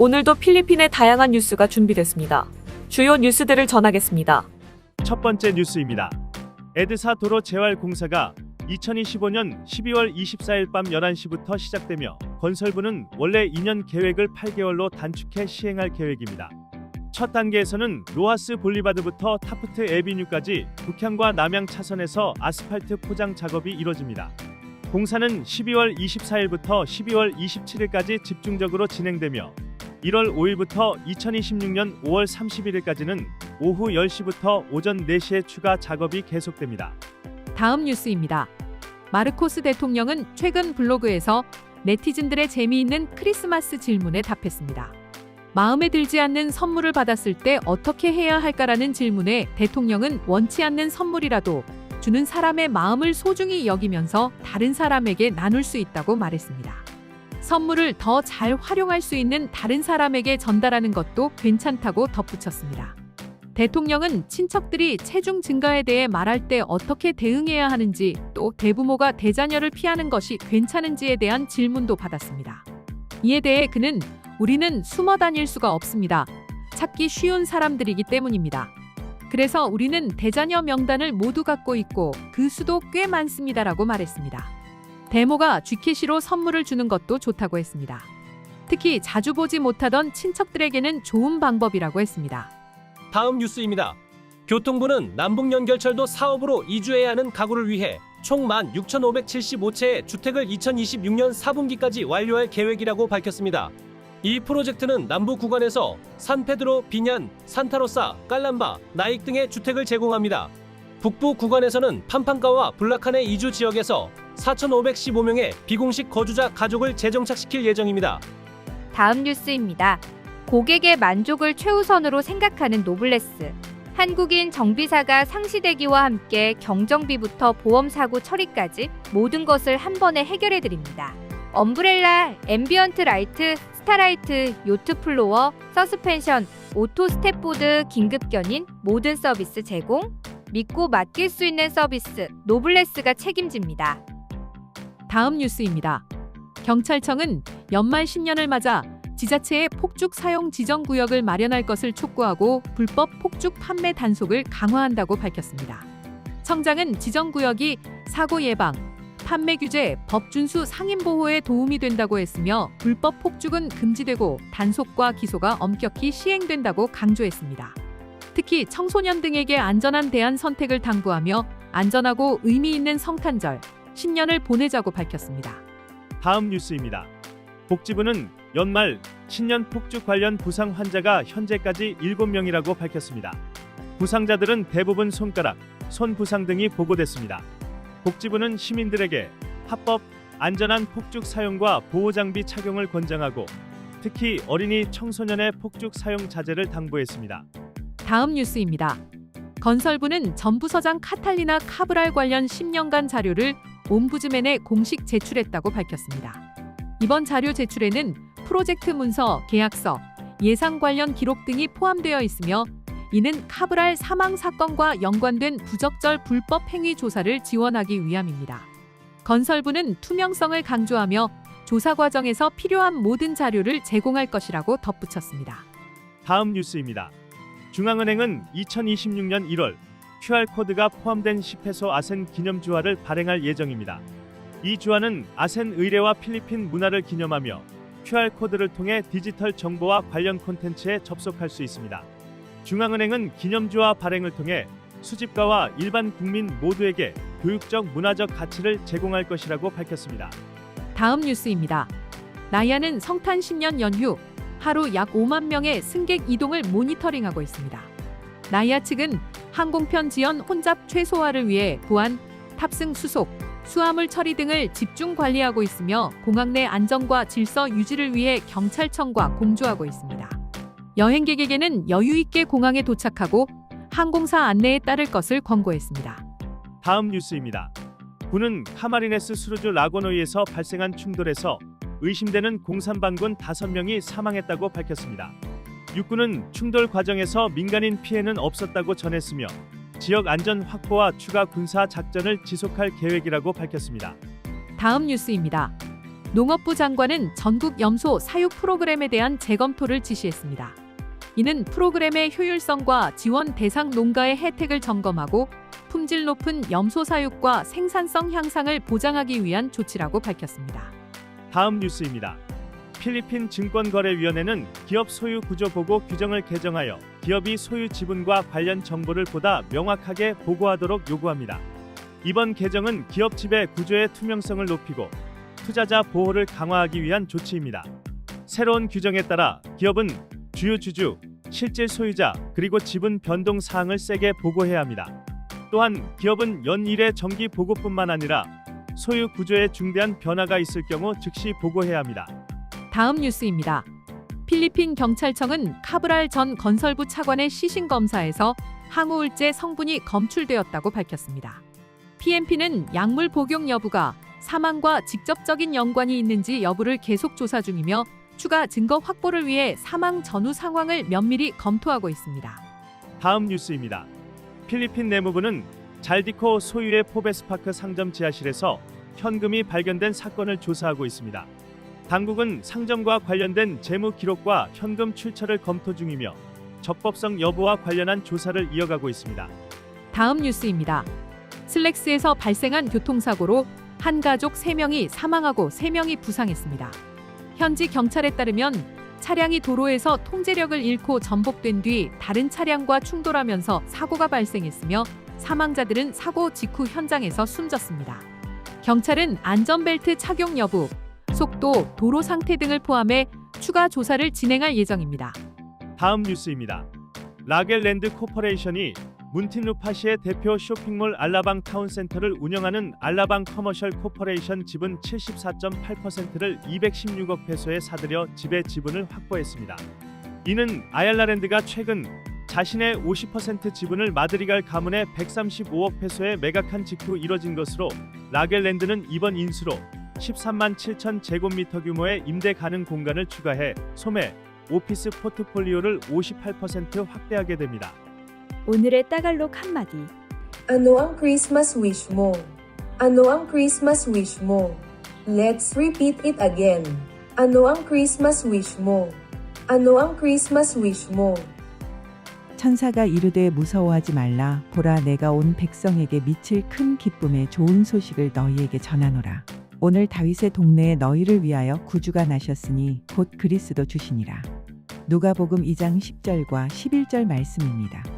오늘도 필리핀의 다양한 뉴스가 준비됐습니다. 주요 뉴스들을 전하겠습니다. 첫 번째 뉴스입니다. 에드사 도로 재활 공사가 2025년 12월 24일 밤 11시부터 시작되며 건설부는 원래 2년 계획을 8개월로 단축해 시행할 계획입니다. 첫 단계에서는 로하스 볼리바드부터 타프트 에비뉴까지 북향과 남양 차선에서 아스팔트 포장 작업이 이뤄집니다. 공사는 12월 24일부터 12월 27일까지 집중적으로 진행되며 1월 5일부터 2026년 5월 31일까지는 오후 10시부터 오전 4시에 추가 작업이 계속됩니다. 다음 뉴스입니다. 마르코스 대통령은 최근 블로그에서 네티즌들의 재미있는 크리스마스 질문에 답했습니다. 마음에 들지 않는 선물을 받았을 때 어떻게 해야 할까라는 질문에 대통령은 원치 않는 선물이라도 주는 사람의 마음을 소중히 여기면서 다른 사람에게 나눌 수 있다고 말했습니다. 선물을 더 잘 활용할 수 있는 다른 사람에게 전달하는 것도 괜찮다고 덧붙였습니다. 대통령은 친척들이 체중 증가에 대해 말할 때 어떻게 대응해야 하는지 또 대부모가 대자녀를 피하는 것이 괜찮은지에 대한 질문도 받았습니다. 이에 대해 그는 우리는 숨어 다닐 수가 없습니다. 찾기 쉬운 사람들이기 때문입니다. 그래서 우리는 대자녀 명단을 모두 갖고 있고 그 수도 꽤 많습니다라고 말했습니다. 대모가 쥐캐시로 선물을 주는 것도 좋다고 했습니다. 특히 자주 보지 못하던 친척들에게는 좋은 방법이라고 했습니다. 다음 뉴스입니다. 교통부는 남북연결철도 사업으로 이주해야 하는 가구를 위해 총 16,575채의 주택을 2026년 4분기까지 완료할 계획이라고 밝혔습니다. 이 프로젝트는 남부 구간에서 산페드로, 비냔, 산타로사, 깔람바, 나익 등의 주택을 제공합니다. 북부 구간에서는 판판가와 블라칸의 이주 지역에서 4,515명의 비공식 거주자 가족을 재정착시킬 예정입니다. 다음 뉴스입니다. 고객의 만족을 최우선으로 생각하는 노블레스. 한국인 정비사가 상시대기와 함께 경정비부터 보험 사고 처리까지 모든 것을 한 번에 해결해 드립니다. 엄브렐라, 앰비언트 라이트, 스타라이트, 요트 플로어, 서스펜션, 오토 스텝보드 긴급 견인 모든 서비스 제공. 믿고 맡길 수 있는 서비스 노블레스가 책임집니다. 다음 뉴스입니다. 경찰청은 연말 신년을 맞아 지자체의 폭죽 사용 지정 구역을 마련할 것을 촉구하고 불법 폭죽 판매 단속을 강화한다고 밝혔습니다. 청장은 지정 구역이 사고 예방, 판매 규제, 법 준수 상인 보호에 도움이 된다고 했으며 불법 폭죽은 금지되고 단속과 기소가 엄격히 시행된다고 강조했습니다. 특히 청소년 등에게 안전한 대안 선택을 당부하며 안전하고 의미 있는 성탄절, 신년을 보내자고 밝혔습니다. 다음 뉴스입니다. 복지부는 연말 신년 폭죽 관련 부상 환자가 현재까지 7명이라고 밝혔습니다. 부상자들은 대부분 손가락, 손 부상 등이 보고됐습니다. 복지부는 시민들에게 합법, 안전한 폭죽 사용과 보호 장비 착용을 권장하고 특히 어린이 청소년의 폭죽 사용 자제를 당부했습니다. 다음 뉴스입니다. 건설부는 전부서장 카탈리나 카브랄 관련 10년간 자료를 옴부즈맨에 공식 제출했다고 밝혔습니다. 이번 자료 제출에는 프로젝트 문서, 계약서, 예상 관련 기록 등이 포함되어 있으며 이는 카브랄 사망 사건과 연관된 부적절 불법 행위 조사를 지원하기 위함입니다. 건설부는 투명성을 강조하며 조사 과정에서 필요한 모든 자료를 제공할 것이라고 덧붙였습니다. 다음 뉴스입니다. 중앙은행은 2026년 1월 QR코드가 포함된 10페소 아센 기념 주화를 발행할 예정입니다. 이 주화는 아센 의례와 필리핀 문화를 기념하며 QR코드를 통해 디지털 정보와 관련 콘텐츠에 접속할 수 있습니다. 중앙은행은 기념주화 발행을 통해 수집가와 일반 국민 모두에게 교육적 문화적 가치를 제공할 것이라고 밝혔습니다. 다음 뉴스입니다. 나야는 성탄 신년 연휴 하루 약 5만 명의 승객 이동을 모니터링하고 있습니다. 나야 측은 항공편 지연 혼잡 최소화를 위해 보안, 탑승 수속, 수화물 처리 등을 집중 관리하고 있으며 공항 내 안전과 질서 유지를 위해 경찰청과 공조하고 있습니다. 여행객에게는 여유 있게 공항에 도착하고 항공사 안내에 따를 것을 권고했습니다. 다음 뉴스입니다. 군은 카마리네스 수르주 라고노이에서 발생한 충돌에서 의심되는 공산반군 5명이 사망했다고 밝혔습니다. 육군은 충돌 과정에서 민간인 피해는 없었다고 전했으며 지역 안전 확보와 추가 군사 작전을 지속할 계획이라고 밝혔습니다. 다음 뉴스입니다. 농업부 장관은 전국 염소 사육 프로그램에 대한 재검토를 지시했습니다. 이는 프로그램의 효율성과 지원 대상 농가의 혜택을 점검하고 품질 높은 염소 사육과 생산성 향상을 보장하기 위한 조치라고 밝혔습니다. 다음 뉴스입니다. 필리핀 증권거래위원회는 기업 소유 구조 보고 규정을 개정하여 기업이 소유 지분과 관련 정보를 보다 명확하게 보고하도록 요구합니다. 이번 개정은 기업 지배 구조의 투명성을 높이고 투자자 보호를 강화하기 위한 조치입니다. 새로운 규정에 따라 기업은 주요 주주, 실질 소유자, 그리고 지분 변동 사항을 세게 보고해야 합니다. 또한 기업은 연 1회 정기 보고뿐만 아니라 소유 구조에 중대한 변화가 있을 경우 즉시 보고해야 합니다. 다음 뉴스입니다. 필리핀 경찰청은 카브랄 전 건설부 차관의 시신 검사에서 항우울제 성분이 검출되었다고 밝혔습니다. PMP는 약물 복용 여부가 사망과 직접적인 연관이 있는지 여부를 계속 조사 중이며 추가 증거 확보를 위해 사망 전후 상황을 면밀히 검토하고 있습니다. 다음 뉴스입니다. 필리핀 내무부는 잘디코 소유의 포베스파크 상점 지하실에서 현금이 발견된 사건을 조사하고 있습니다. 당국은 상점과 관련된 재무 기록과 현금 출처를 검토 중이며 적법성 여부와 관련한 조사를 이어가고 있습니다. 다음 뉴스입니다. 슬랙스에서 발생한 교통사고로 한 가족 3명이 사망하고 3명이 부상했습니다. 현지 경찰에 따르면 차량이 도로에서 통제력을 잃고 전복된 뒤 다른 차량과 충돌하면서 사고가 발생했으며 사망자들은 사고 직후 현장에서 숨졌습니다. 경찰은 안전벨트 착용 여부, 속도, 도로 상태 등을 포함해 추가 조사를 진행할 예정입니다. 다음 뉴스입니다. 라겔랜드 코퍼레이션이 문틴루파시의 대표 쇼핑몰 알라방 타운센터를 운영하는 알라방 커머셜 코퍼레이션 지분 74.8%를 216억 페소에 사들여 지배 지분을 확보했습니다. 이는 아얄라랜드가 최근 자신의 50% 지분을 마드리갈 가문에 135억 페소에 매각한 직후 이뤄진 것으로 라겔랜드는 이번 인수로 13만 7천 제곱미터 규모의 임대 가능 공간을 추가해 소매, 오피스 포트폴리오를 58% 확대하게 됩니다. 오늘의 따갈록 한마디. Ano ang Christmas wish mo? Ano ang Christmas wish mo? Let's repeat it again. Ano ang Christmas wish mo? Ano ang Christmas wish mo? 천사가 이르되 무서워하지 말라 보라 내가 온 백성에게 미칠 큰 기쁨의 좋은 소식을 너희에게 전하노라 오늘 다윗의 동네에 너희를 위하여 구주가 나셨으니 곧 그리스도 주시니라 누가복음 2장 10절과 11절 말씀입니다.